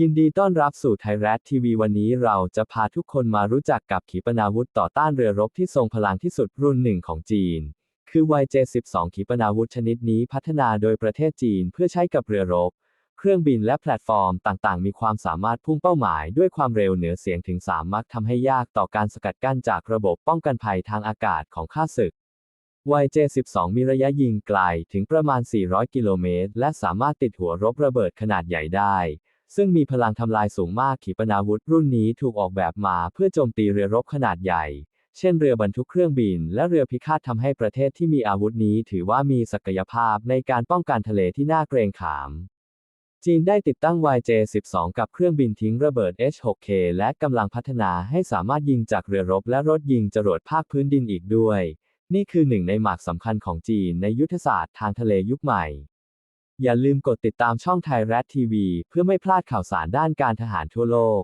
ยินดีต้อนรับสู่ไทยรัฐทีวีวันนี้เราจะพาทุกคนมารู้จักกับขีปนาวุธต่อต้านเรือรบที่ทรงพลังที่สุดรุ่นหนึ่งของจีน คือ YJ-12 ขีปนาวุธชนิดนี้พัฒนาโดยประเทศจีนเพื่อใช้กับเรือรบ เครื่องบินและแพลตฟอร์มต่างๆ มีความสามารถพุ่งเป้าหมายด้วยความเร็วเหนือเสียงถึง 3 มักทำให้ยากต่อการสกัดกั้นจากระบบป้องกันภัยทางอากาศของข้าศึก YJ-12 มีระยะยิงไกลถึงประมาณ 400 กิโลเมตร และสามารถติดหัวรบระเบิดขนาดใหญ่ได้ ซึ่งมีพลังทำลายสูงมากขีปนาวุธรุ่นนี้ถูกออกแบบมาเพื่อโจมตีเรือรบขนาดใหญ่ เช่นเรือบรรทุกเครื่องบิน และเรือพิฆาตทำให้ประเทศที่มีอาวุธนี้ถือว่ามีศักยภาพในการป้องกันทะเลที่น่าเกรงขาม จีนได้ติดตั้ง YJ-12 กับเครื่องบินทิ้งระเบิด H-6K และกำลังพัฒนาให้สามารถยิงจากเรือรบและรถยิงจรวดภาคพื้นดินอีกด้วย นี่คือหนึ่งในหมากสำคัญของจีนในยุทธศาสตร์ทางทะเลยุคใหม่ อย่าลืมกดติดตามช่องไทยรัฐทีวี เพื่อไม่พลาดข่าวสารด้านการทหารทั่วโลก